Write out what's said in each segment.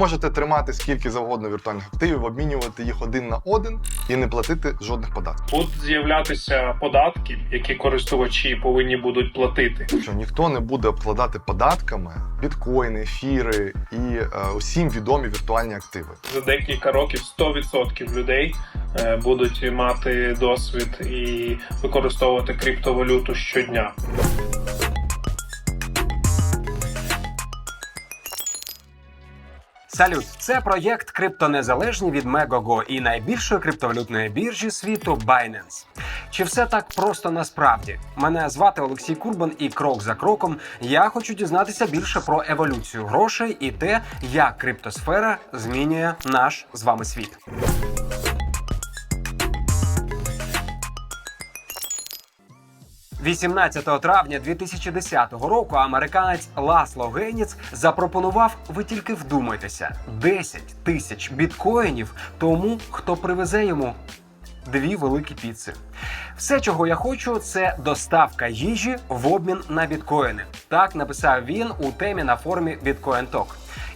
можете тримати скільки завгодно віртуальних активів, обмінювати їх один на один і не платити жодних податків. Будуть з'являтися податки, які користувачі повинні будуть платити. Що ніхто не буде обкладати податками біткоїни, ефіри і е, усім відомі віртуальні активи. За декілька років 100% людей е, будуть мати досвід і використовувати криптовалюту щодня. Салют, це проєкт криптонезалежні від Megogo і найбільшої криптовалютної біржі світу Binance. Чи все так просто насправді? Мене звати Олексій Курбан, і крок за кроком я хочу дізнатися більше про еволюцію грошей і те, як криптосфера змінює наш з вами світ. – 18 травня 2010 року американець Ласло Гейніц запропонував, ви тільки вдумайтеся, 10 тисяч біткоїнів тому, хто привезе йому дві великі піци. Все, чого я хочу, це доставка їжі в обмін на біткоїни. Так написав він у темі на форумі Bitcoin Talk.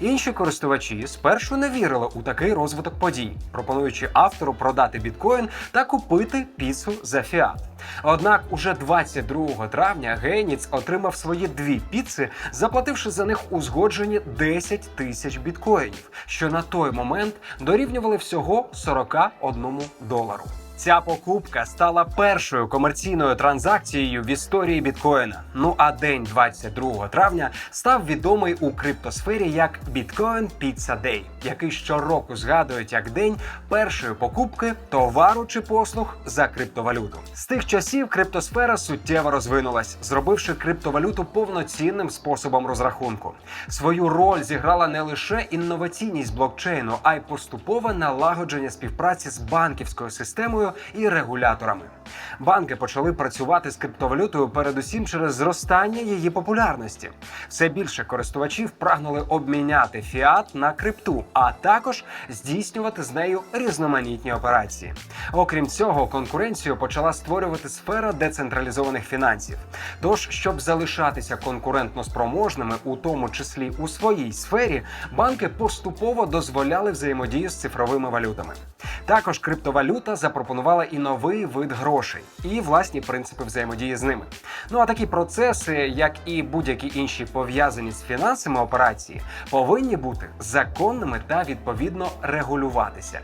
Інші користувачі спершу не вірили у такий розвиток подій, пропонуючи автору продати біткоін та купити піцу за фіат. Однак уже 22 травня Гейніц отримав свої дві піци, заплативши за них узгоджені 10 тисяч біткоїнів, що на той момент дорівнювали всього 41 долару. Ця покупка стала першою комерційною транзакцією в історії біткоїна. Ну а день 22 травня став відомий у криптосфері як Bitcoin Pizza Day, який щороку згадують як день першої покупки товару чи послуг за криптовалюту. З тих часів криптосфера суттєво розвинулась, зробивши криптовалюту повноцінним способом розрахунку. Свою роль зіграла не лише інноваційність блокчейну, а й поступове налагодження співпраці з банківською системою і регуляторами. Банки почали працювати з криптовалютою передусім через зростання її популярності. Все більше користувачів прагнули обміняти фіат на крипту, а також здійснювати з нею різноманітні операції. Окрім цього, конкуренцію почала створювати сфера децентралізованих фінансів. Тож, щоб залишатися конкурентно спроможними, у тому числі у своїй сфері, банки поступово дозволяли взаємодію з цифровими валютами. Також криптовалюта запропонувала і новий вид грошей, і власні принципи взаємодії з ними. Ну а такі процеси, як і будь-які інші пов'язані з фінансами операції, повинні бути законними та відповідно регулюватися.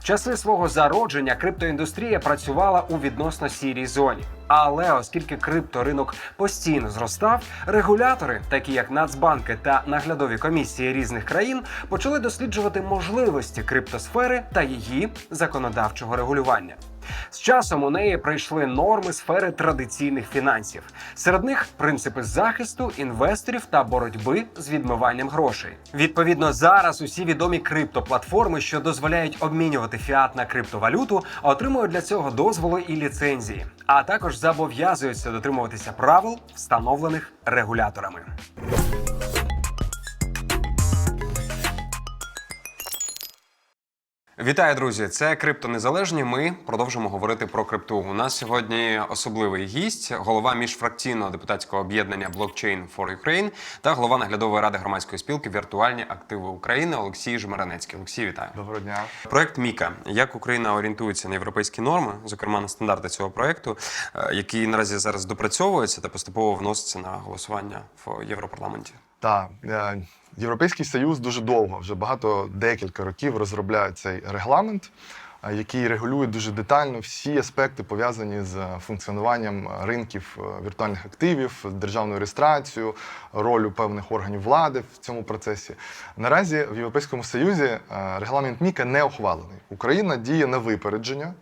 В часи свого зародження криптоіндустрія працювала у відносно сірій зоні. Але оскільки крипторинок постійно зростав, регулятори, такі як Нацбанки та наглядові комісії різних країн, почали досліджувати можливості криптосфери та її законодавчого регулювання. З часом у неї прийшли норми сфери традиційних фінансів. Серед них принципи захисту інвесторів та боротьби з відмиванням грошей. Відповідно, зараз усі відомі криптоплатформи, що дозволяють обмінювати фіат на криптовалюту, отримують для цього дозволи і ліцензії, а також зобов'язуються дотримуватися правил, встановлених регуляторами. Вітаю, друзі! Це криптонезалежні. Ми продовжимо говорити про крипту. У нас сьогодні особливий гість, голова міжфракційного депутатського об'єднання Blockchain for Ukraine та голова наглядової ради громадської спілки Віртуальні активи України Олексій Жмеренецький. Олексій, вітаю. Доброго дня. Проект Міка. Як Україна орієнтується на європейські норми, зокрема на стандарти цього проекту, е, який наразі зараз допрацьовується та поступово вноситься на голосування в Європарламенті. Так, е, Європейський Союз дуже довго, вже багато декілька років розробляє цей регламент, е, який регулює дуже детально всі аспекти пов'язані з функціонуванням ринків е, віртуальних активів, державною реєстрацією, ролью певних органів влади в цьому процесі. Наразі в Європейському Союзі регламент Міка не ухвалений. Україна діє на випередження.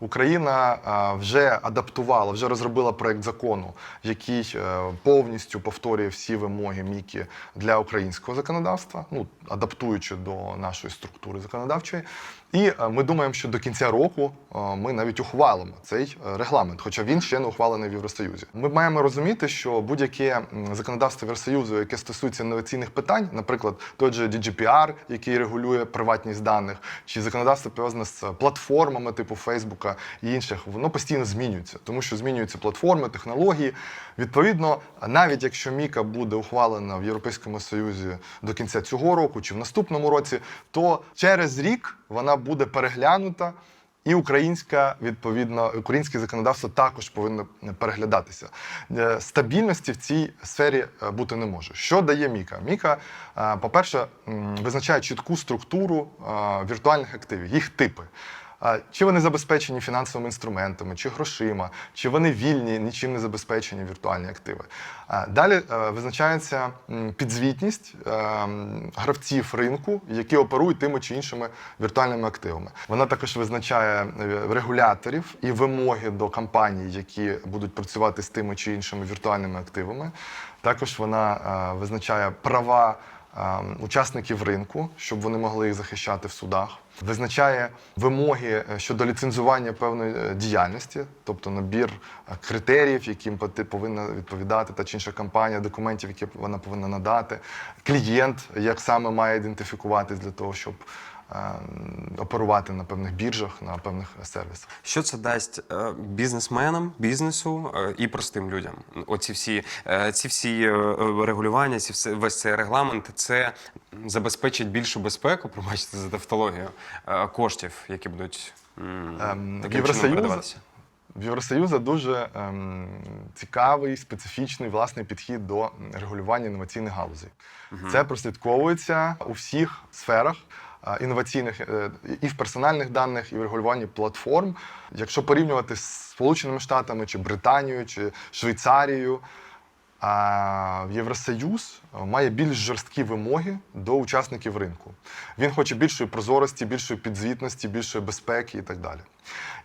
Україна вже адаптувала, вже розробила проект закону, який е, повністю повторює всі вимоги Мікі для українського законодавства, ну адаптуючи до нашої структури законодавчої. І е, ми думаємо, що до кінця року е, ми навіть ухвалимо цей е, регламент, хоча він ще не ухвалений в Євросоюзі. Ми маємо розуміти, що будь-яке законодавство Євросоюзу, яке стосується інноваційних питань, наприклад, той же GDPR, який регулює приватність даних, чи законодавство пов'язане з платформами типу Фейсбука і інших, воно постійно змінюється, тому що змінюються платформи, технології. Відповідно, навіть якщо Міка буде ухвалена в Європейському Союзі до кінця цього року чи в наступному році, то через рік вона буде переглянута. І українська відповідно українське законодавство також повинно переглядатися. Е, Стабільності в цій сфері е, бути не може. Що дає Міка? Міка, е, по-перше, визначає чітку структуру віртуальних активів, їх типи. Чи вони забезпечені фінансовими інструментами, чи грошима, чи вони вільні, нічим не забезпечені віртуальні активи. Далі е, визначається підзвітність е, гравців ринку, які оперують тими чи іншими віртуальними активами. Вона також визначає е, регуляторів і вимоги до компаній, які будуть працювати з тими чи іншими віртуальними активами. Також вона визначає права учасників ринку, щоб вони могли їх захищати в судах. Визначає вимоги е, щодо ліцензування певної е, діяльності, тобто набір е, критеріїв, яким повинна відповідати та чи інша компанія, документів, які вона повинна надати, клієнт, як саме має ідентифікуватись для того, щоб оперувати на певних біржах, на певних сервісах. Що це дасть е, бізнесменам, бізнесу е, і простим людям? Оці всі е, ці всі е, е, регулювання, ці все весь цей регламент, це забезпечить більшу безпеку, пробачте за тавтологію, е, коштів, які будуть Ем, таким чином передаватися. В Євросоюзу дуже ем, цікавий, специфічний власний підхід до регулювання інноваційних галузей. Це прослідковується у всіх сферах е, інноваційних е, і в персональних даних, і в регулюванні платформ. Якщо порівнювати з Сполученими Штатами, чи Британією, чи Швейцарією, а Євросоюз має більш жорсткі вимоги до учасників ринку. Він хоче більшої прозорості, більшої підзвітності, більшої безпеки і так далі.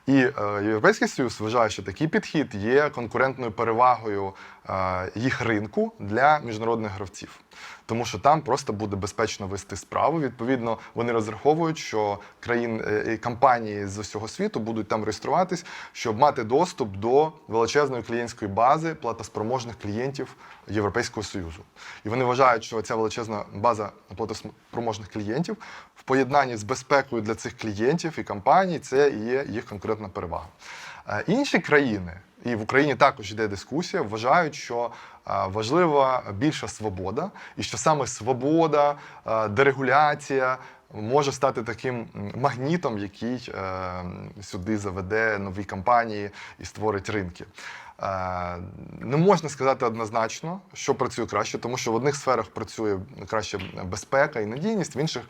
І е, Європейський Союз вважає, що такий підхід є конкурентною перевагою е, їх ринку для міжнародних гравців, тому що там просто буде безпечно вести справу. Відповідно, вони розраховують, що країн е, і компанії з усього світу будуть там реєструватись, щоб мати доступ до величезної клієнтської бази платоспроможних клієнтів Європейського Союзу. І вони вважають, що ця величезна база платоспроможних клієнтів в поєднанні з безпекою для цих клієнтів і компаній це і є їх конкурентна перевага. Інші країни, і в Україні також йде дискусія, вважають, що важлива більша свобода, і що саме свобода, дерегуляція може стати таким магнітом, який е, сюди заведе нові компанії і створить ринки. Не можна сказати однозначно, що працює краще, тому що в одних сферах працює краще безпека і надійність, в інших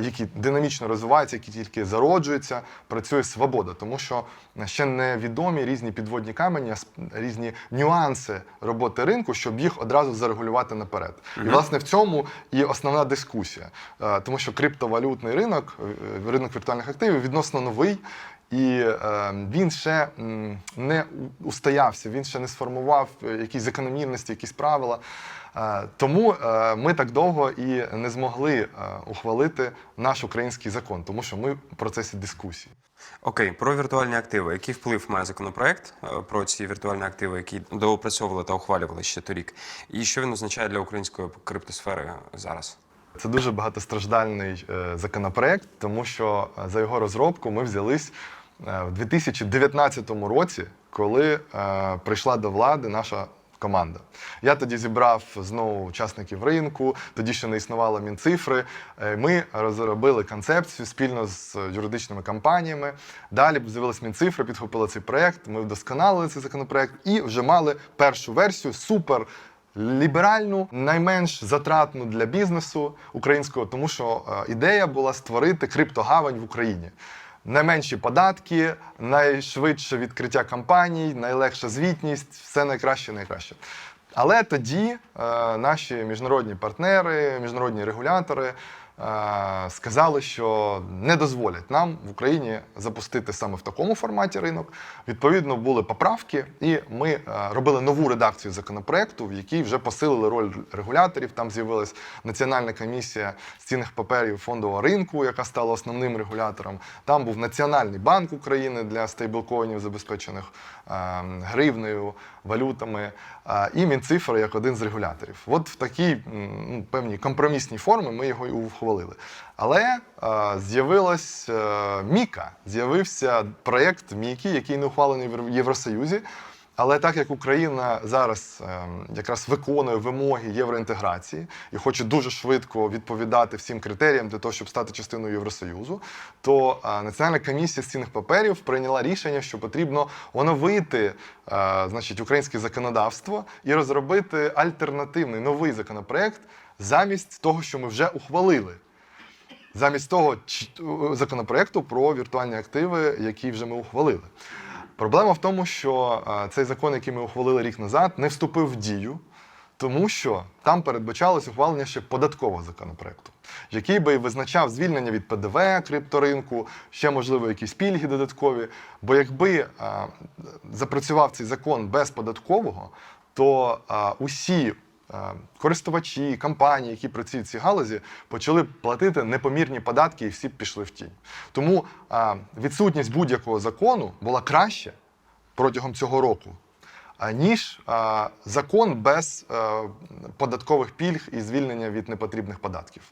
які динамічно розвиваються, які тільки зароджуються, працює свобода, тому що ще невідомі різні підводні камені, різні нюанси роботи ринку, щоб їх одразу зарегулювати наперед. І власне в цьому і основна дискусія, Е, тому що криптовалютний ринок, е, ринок віртуальних активів відносно новий. І е, він ще не устоявся, він ще не сформував е, якісь закономірності, якісь правила. Е, тому е, ми так довго і не змогли е, ухвалити наш український закон, тому що ми в процесі дискусії. Окей, про віртуальні активи. Який вплив має законопроект про ці віртуальні активи, які доопрацьовували та ухвалювали ще торік? І що він означає для української криптосфери зараз? Це дуже багатостраждальний законопроект, тому що за його розробку ми взялись в 2019 році, коли е, прийшла до влади наша. Команда. Я тоді зібрав знову учасників ринку, тоді ще не існувало мінцифри. Е, Ми розробили концепцію спільно з юридичними компаніями. Далі з'явилась мінцифра, підхопила цей проект. Ми вдосконалили цей законопроект і вже мали першу версію супер ліберальну, найменш затратну для бізнесу українського, тому що е, ідея була створити криптогавань в Україні. Найменші податки, найшвидше відкриття компаній, найлегша звітність, все найкраще, найкраще. Але тоді е, наші міжнародні партнери, міжнародні регулятори сказали, що не дозволять нам в Україні запустити саме в такому форматі ринок. Відповідно, були поправки, і ми е, робили нову редакцію законопроекту, в якій вже посилили роль регуляторів. Там з'явилась Національна комісія з цінних паперів фондового ринку, яка стала основним регулятором. Там був Національний банк України для стейблкоїнів, забезпечених е, гривнею, валютами, е, і Мінцифра як один з регуляторів. От в такій ну, певній компромісній формі ми його і ухвалили. Але е, з'явилась е, Міка, з'явився проєкт Мікі, який не ухвалений в Євросоюзі. Але так як Україна зараз ем, якраз виконує вимоги євроінтеграції і хоче дуже швидко відповідати всім критеріям для того, щоб стати частиною Євросоюзу, то е, Національна комісія з цінних паперів прийняла рішення, що потрібно оновити е, значить, українське законодавство і розробити альтернативний новий законопроект замість того, що ми вже ухвалили. Замість того законопроекту про віртуальні активи, який вже ми ухвалили. Проблема в тому, що цей закон, який ми ухвалили рік назад, не вступив в дію, тому що там передбачалось ухвалення ще податкового законопроекту, який би визначав звільнення від ПДВ крипторинку, ще можливо якісь пільги додаткові. Бо якби запрацював цей закон без податкового, то усі користувачі, компанії, які працюють в цій галузі, почали платити непомірні податки і всі пішли в тінь. Тому е, відсутність будь-якого закону була краще протягом цього року, а, ніж е, закон без е, податкових пільг і звільнення від непотрібних податків.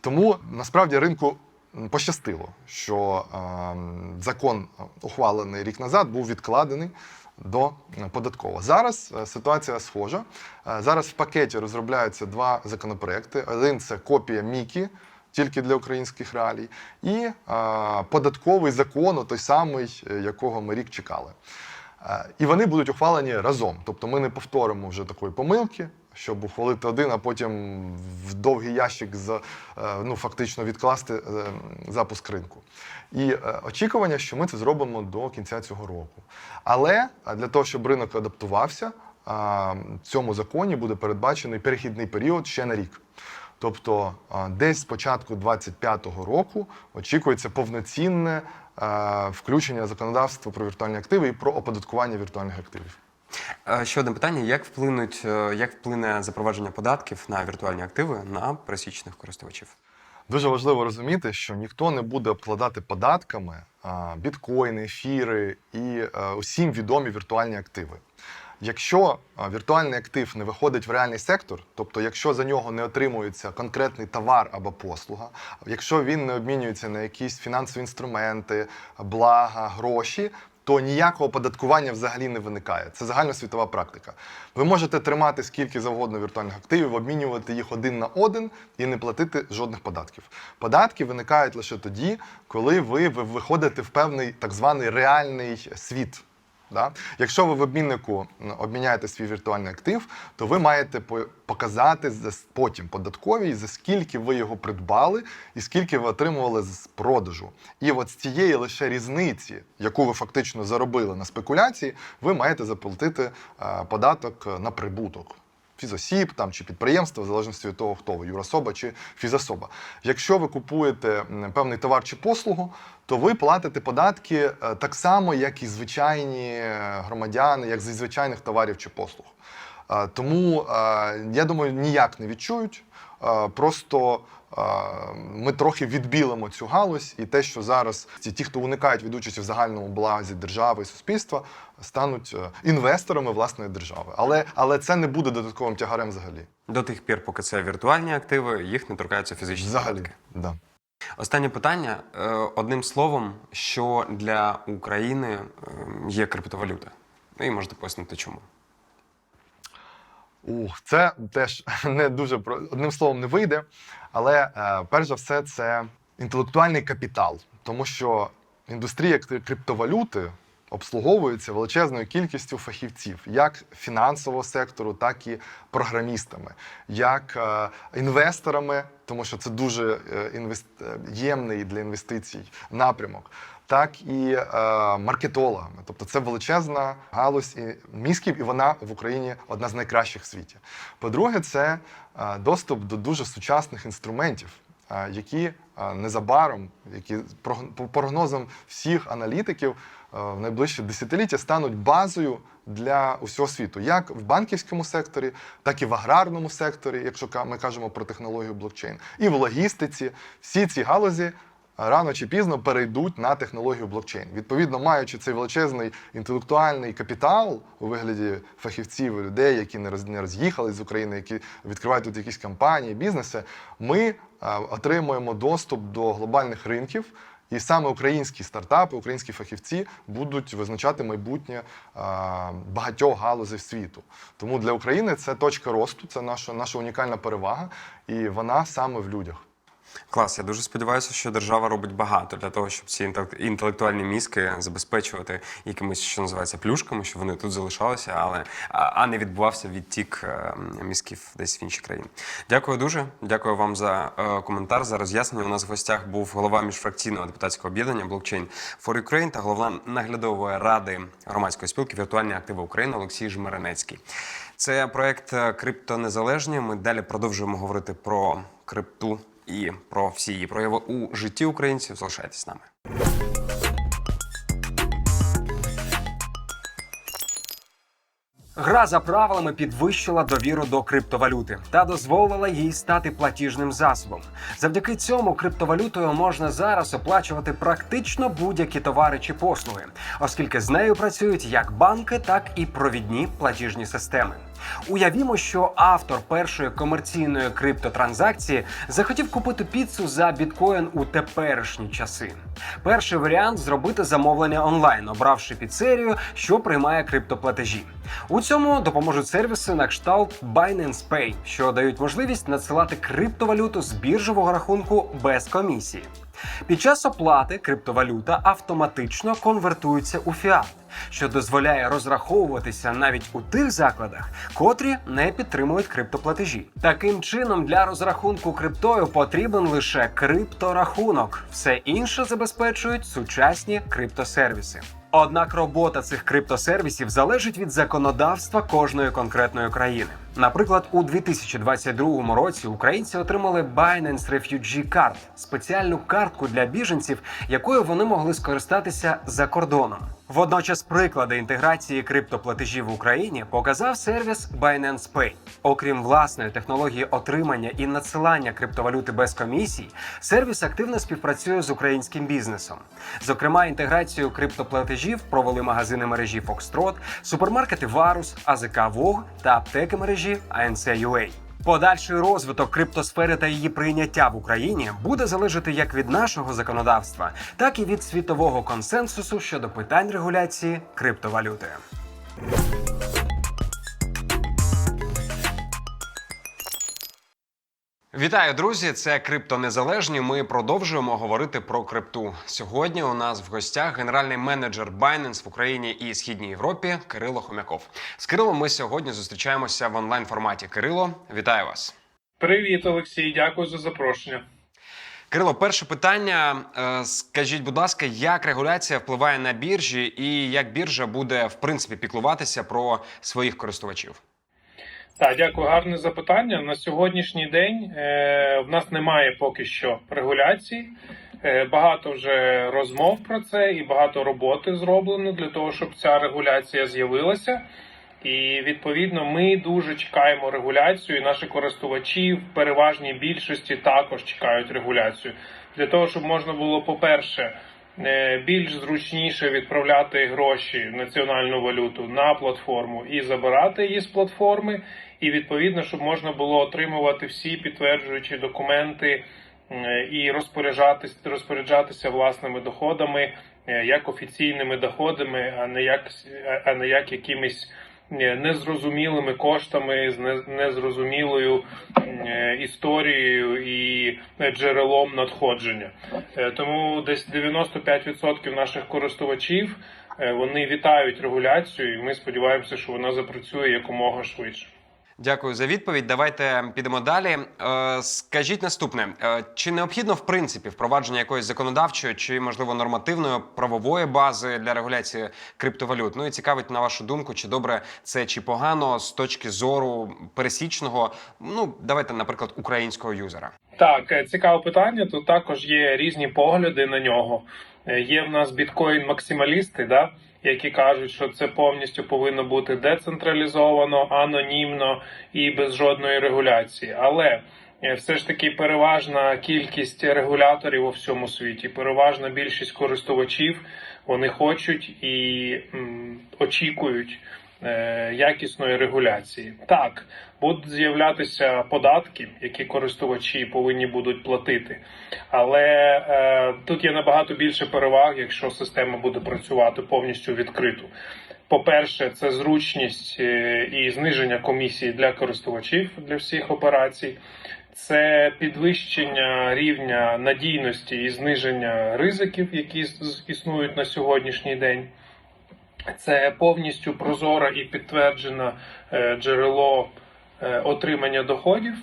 Тому насправді ринку пощастило, що е, закон, ухвалений рік назад, був відкладений до е, податкового. Зараз е, ситуація схожа. Е, Зараз в пакеті розробляються два законопроекти. Один це копія Мікі. Тільки для українських реалій, і е, податковий закон, той самий, якого ми рік чекали. Е, І вони будуть ухвалені разом. Тобто ми не повторимо вже такої помилки, щоб ухвалити один, а потім в довгий ящик з, е, ну, фактично відкласти е, запуск ринку. І е, очікування, що ми це зробимо до кінця цього року. Але для того, щоб ринок адаптувався, в цьому законі буде передбачений перехідний період ще на рік. Тобто десь з початку 25-го року очікується повноцінне включення законодавства про віртуальні активи і про оподаткування віртуальних активів. Е, Ще одне питання: як вплинуть, е, як вплине запровадження податків на віртуальні активи на пересічних користувачів? Дуже важливо розуміти, що ніхто не буде обкладати податками біткоїни, ефіри і е, усім відомі віртуальні активи. Якщо віртуальний актив не виходить в реальний сектор, тобто якщо за нього не отримується конкретний товар або послуга, якщо він не обмінюється на якісь фінансові інструменти, блага, гроші. То ніякого податкування взагалі не виникає. Це загальносвітова практика. Ви можете тримати скільки завгодно віртуальних активів, обмінювати їх один на один і не платити жодних податків. Податки виникають лише тоді, коли ви ви виходите в певний так званий реальний світ. Да? Якщо ви в обміннику обміняєте свій віртуальний актив, то ви маєте показати за потім податковій, за скільки ви його придбали і скільки ви отримували з продажу. І от з цієї лише різниці, яку ви фактично заробили на спекуляції, ви маєте заплатити е, податок на прибуток. Фізосіб там чи підприємства, в залежності від того, хто ви юрособа чи фізособа. Якщо ви купуєте певний товар чи послугу, то ви платите податки е, так само, як і звичайні е, громадяни, як зі звичайних товарів чи послуг. Е, Тому я думаю, ніяк не відчують. Е, Просто е, ми трохи відбілимо цю галузь, і те, що зараз ті, ті, хто уникають від участі в загальному благі держави і суспільства, стануть е, інвесторами власної держави. Але, але це не буде додатковим тягарем взагалі. До тих пір, поки це віртуальні активи, їх не торкаються фізичні Взагалі, да. Останнє питання. Одним словом, що для України е, є криптовалюта? Ну і можете пояснити, чому. Ух, це теж не дуже одним словом не вийде. Але е, перш за все, це інтелектуальний капітал, тому що індустрія криптовалюти обслуговується величезною кількістю фахівців, як фінансового сектору, так і програмістами, як е, інвесторами, тому що це дуже е, інвест... ємний для інвестицій напрямок. Так і е, маркетологами, тобто це величезна галузь і мізків, і вона в Україні одна з найкращих в світі. По-друге, це е, доступ до дуже сучасних інструментів. е, які е, незабаром, які по прогнозам всіх аналітиків, в найближчі десятиліття стануть базою для усього світу, як в банківському секторі, так і в аграрному секторі, якщо ми кажемо про технологію блокчейн, і в логістиці. Всі ці галузі рано чи пізно перейдуть на технологію блокчейн. Відповідно, маючи цей величезний інтелектуальний капітал у вигляді фахівців і людей, які не роз- не роз'їхались з України, які відкривають тут якісь компанії, бізнеси, ми отримуємо доступ до глобальних ринків. І саме українські стартапи, українські фахівці будуть визначати майбутнє а, багатьох галузей світу. Тому для України це точка росту, це наша, наша унікальна перевага, і вона саме в людях. Клас, я дуже сподіваюся, що держава робить багато для того, щоб ці інтелек- інтелектуальні мізки забезпечувати якимись, що називається, плюшками, щоб вони тут залишалися, але а, не відбувався відтік е, мізків десь в інші країни. Дякую дуже. Дякую вам за е, коментар, за роз'яснення. У нас в гостях був голова міжфракційного депутатського об'єднання Blockchain for Ukraine та голова наглядової ради громадської спілки Віртуальні активи України Олексій Жмеренецький. Це проект Криптонезалежні. Ми далі продовжуємо говорити про крипту і про всі її прояви у житті українців. Залишайтесь з нами. Гра за правилами підвищила довіру до криптовалюти та дозволила їй стати платіжним засобом. Завдяки цьому криптовалютою можна зараз оплачувати практично будь-які товари чи послуги, оскільки з нею працюють як банки, так і провідні платіжні системи. Уявімо, що автор першої комерційної криптотранзакції захотів купити піцу за біткоін у теперішні часи. Перший варіант зробити замовлення онлайн, обравши піцерію, що приймає криптоплатежі. У цьому допоможуть сервіси на кшталт Binance Pay, що дають можливість надсилати криптовалюту з біржового рахунку без комісії. Під час оплати криптовалюта автоматично конвертується у фіат, що дозволяє розраховуватися навіть у тих закладах, котрі не підтримують криптоплатежі. Таким чином, для розрахунку криптою потрібен лише крипторахунок. Все інше забезпечують сучасні криптосервіси. Однак робота цих криптосервісів залежить від законодавства кожної конкретної країни. Наприклад, у 2022 році українці отримали Binance Refugee Card – спеціальну картку для біженців, якою вони могли скористатися за кордоном. Водночас, приклади інтеграції криптоплатежів в Україні показав сервіс Binance Pay. Окрім власної технології отримання і надсилання криптовалюти без комісій, сервіс активно співпрацює з українським бізнесом. Зокрема, інтеграцію криптоплатежів провели магазини мережі Foxtrot, супермаркети Varus, АЗК Вог та аптеки мережі ANC.ua. Подальший розвиток криптосфери та її прийняття в Україні буде залежати як від нашого законодавства, так і від світового консенсусу щодо питань регуляції криптовалюти. Вітаю, друзі! Це Криптонезалежні. Ми продовжуємо говорити про крипту. Сьогодні у нас в гостях генеральний менеджер Binance в Україні і Східній Європі Кирило Хомяков. З Кирилом ми сьогодні зустрічаємося в онлайн форматі. Кирило, вітаю вас. Привіт, Олексій, дякую за запрошення. Кирило, перше питання. Е, Скажіть, будь ласка, як регуляція впливає на біржі, і як біржа буде в принципі піклуватися про своїх користувачів? Так, дякую, гарне запитання. На сьогоднішній день е, в нас немає поки що регуляції. Е, багато вже розмов про це і багато роботи зроблено для того, щоб ця регуляція з'явилася. І відповідно ми дуже чекаємо регуляцію. і Наші користувачі в переважній більшості також чекають регуляцію для того, щоб можна було, по-перше, е, більш зручніше відправляти гроші в національну валюту на платформу і забирати її з платформи, і відповідно, щоб можна було отримувати всі підтверджуючі документи е, і розпоряджатись, розпоряджатися власними доходами е, як офіційними доходами, а не як а не як якимись е, незрозумілими коштами з незрозумілою е, історією і джерелом надходження. Е, Тому десь 95% наших користувачів е, вони вітають регуляцію, і ми сподіваємося, що вона запрацює якомога швидше. Дякую за відповідь. Давайте підемо далі. Е, Скажіть наступне: Е, чи необхідно в принципі впровадження якоїсь законодавчої чи можливо нормативної правової бази для регуляції криптовалют? Ну і цікавить на вашу думку, чи добре це чи погано з точки зору пересічного, ну давайте, наприклад, українського юзера. Так, е, цікаве питання. Тут також є різні погляди на нього. Є в нас біткоін-максималісти, да, які кажуть, що це повністю повинно бути децентралізовано, анонімно і без жодної регуляції. Але е, все ж таки переважна кількість регуляторів у всьому світі, переважна більшість користувачів, вони хочуть і м, очікують якісної регуляції. Так, будуть з'являтися податки, які користувачі повинні будуть платити. Але е, тут є набагато більше переваг, якщо система буде працювати повністю відкрито. По-перше, це зручність е, і зниження комісії для користувачів для всіх операцій. Це підвищення рівня надійності і зниження ризиків, які існують на сьогоднішній день. Це повністю прозоре і підтверджене е, джерело е, отримання доходів,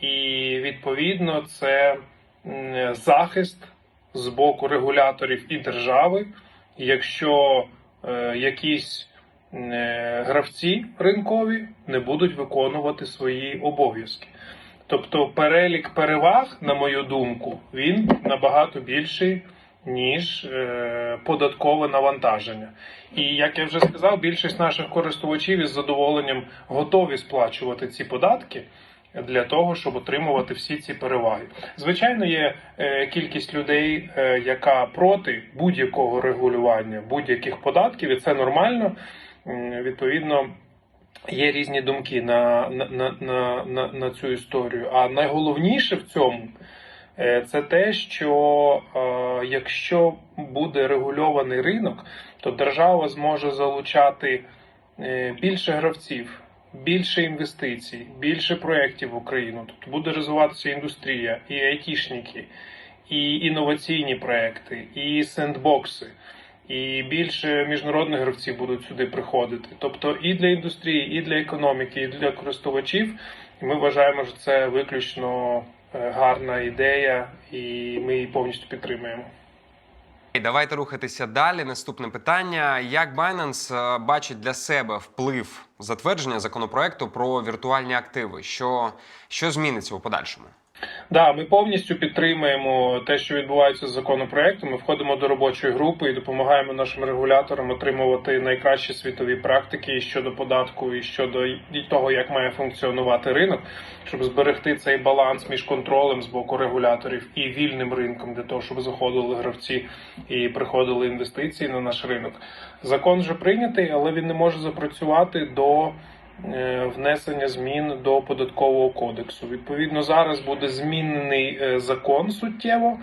і відповідно це захист з боку регуляторів і держави, якщо е, якісь гравці ринкові не будуть виконувати свої обов'язки. Тобто перелік переваг, на мою думку, він набагато більший, ніж е, податкове навантаження. І як я вже сказав, більшість наших користувачів із задоволенням готові сплачувати ці податки для того, щоб отримувати всі ці переваги. Звичайно, є е, кількість людей, е, яка проти будь-якого регулювання, будь-яких податків, і це нормально. Відповідно, є різні думки на, на, на, на, на, цю історію. А найголовніше в цьому це те, що е, якщо буде регульований ринок, то держава зможе залучати е, більше гравців, більше інвестицій, більше проєктів в Україну. Тобто буде розвиватися індустрія, і айтішники, і інноваційні проекти, і сендбокси. І більше міжнародних гравців будуть сюди приходити. Тобто і для індустрії, і для економіки, і для користувачів. Ми вважаємо, що це виключно е, гарна ідея, і ми її повністю підтримуємо. Давайте рухатися далі. Наступне питання: як Binance е, бачить для себе вплив затвердження законопроекту про віртуальні активи? Що, що зміниться у подальшому? Да, ми повністю підтримуємо те, що відбувається з законопроектом. Ми входимо до робочої групи і допомагаємо нашим регуляторам отримувати найкращі світові практики і щодо податку, і щодо того, як має функціонувати ринок, щоб зберегти цей баланс між контролем з боку регуляторів і вільним ринком, для того, щоб заходили гравці і приходили інвестиції на наш ринок. Закон вже прийнятий, але він не може запрацювати до внесення змін до податкового кодексу. Відповідно, зараз буде змінений е, закон суттєво,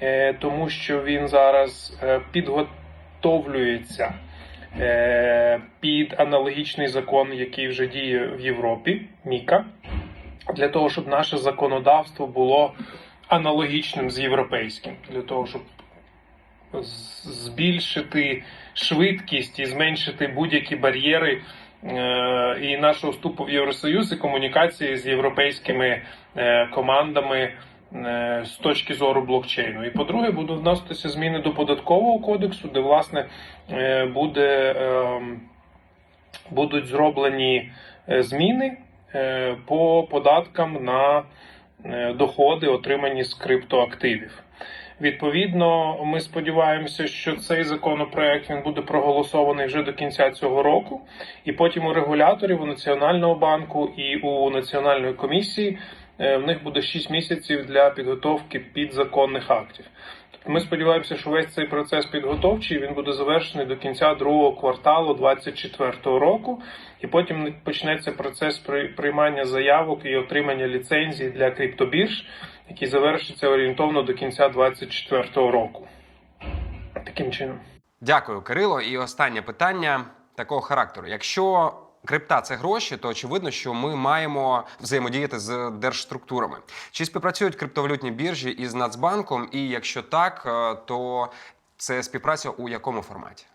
е, тому що він зараз е, підготовлюється е, під аналогічний закон, який вже діє в Європі, Міка, для того, щоб наше законодавство було аналогічним з європейським, для того, щоб збільшити швидкість і зменшити будь-які бар'єри е, і нашого вступу в Євросоюз і комунікації з європейськими е, командами е, з точки зору блокчейну. І по-друге, будуть вноситися зміни до податкового кодексу, де власне е, буде, ем, будуть зроблені е, зміни е, по податкам на е, доходи, отримані з криптоактивів. Відповідно, ми сподіваємося, що цей законопроект він буде проголосований вже до кінця цього року, і потім у регуляторів у Національного банку і у Національної комісії е, в них буде 6 місяців для підготовки підзаконних актів. Тобто ми сподіваємося, що весь цей процес підготовчий він буде завершений до кінця другого кварталу 2024 року, і потім почнеться процес при- приймання заявок і отримання ліцензій для криптобірж, який завершиться орієнтовно до кінця 2024 року. Таким чином. Дякую, Кирило. І останнє питання такого характеру. Якщо крипта це гроші, то очевидно, що ми маємо взаємодіяти з держструктурами. Чи співпрацюють криптовалютні біржі із Нацбанком? І якщо так, е, то це співпраця у якому форматі?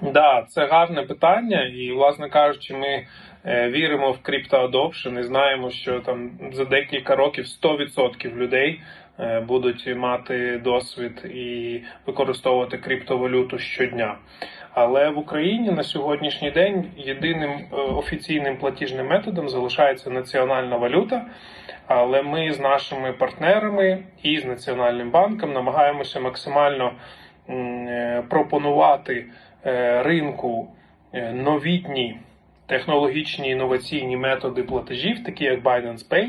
Да, це гарне питання, і, власне кажучи, ми віримо в криптоадопшн і знаємо, що там за декілька років 100% людей е, будуть мати досвід і використовувати криптовалюту щодня. Але в Україні на сьогоднішній день єдиним е, офіційним платіжним методом залишається національна валюта. Але ми з нашими партнерами і з Національним банком намагаємося максимально е, пропонувати е, ринку е, новітні технологічні інноваційні методи платежів, такі як Binance Pay.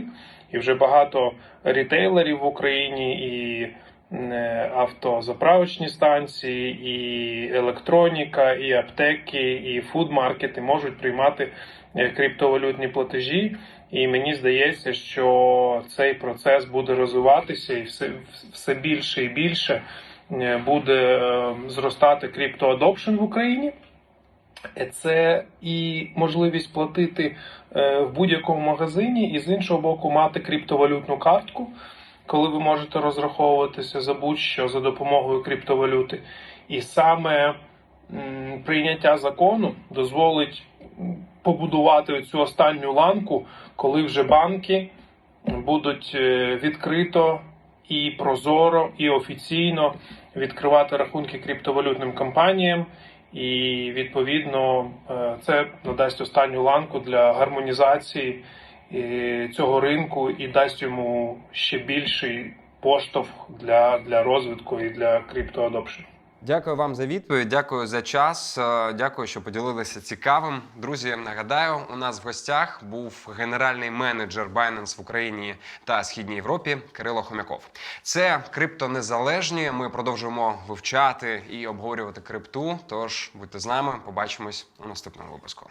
І вже багато рітейлерів в Україні, і е, автозаправочні станції, і електроніка, і аптеки, і фудмаркети можуть приймати е, криптовалютні платежі. І мені здається, що цей процес буде розвиватися і все, все більше і більше е, буде зростати криптоадопшн в Україні. Е, Це і можливість платити е, в будь-якому магазині, і з іншого боку, мати криптовалютну картку, коли ви можете розраховуватися за будь-що за допомогою криптовалюти. І саме прийняття закону дозволить побудувати цю останню ланку, коли вже банки будуть е, відкрито і прозоро, і офіційно відкривати рахунки криптовалютним компаніям. І відповідно е, це надасть останню ланку для гармонізації е, цього ринку і дасть йому ще більший поштовх для, для розвитку і для криптоадопшну. Дякую вам за відповідь. Дякую за час. е, Дякую, що поділилися цікавим. Друзі, нагадаю, у нас в гостях був генеральний менеджер Binance в Україні та Східній Європі Кирило Хомяков. Це криптонезалежні. Ми продовжуємо вивчати і обговорювати крипту. Тож будьте з нами. Побачимось у наступному випуску.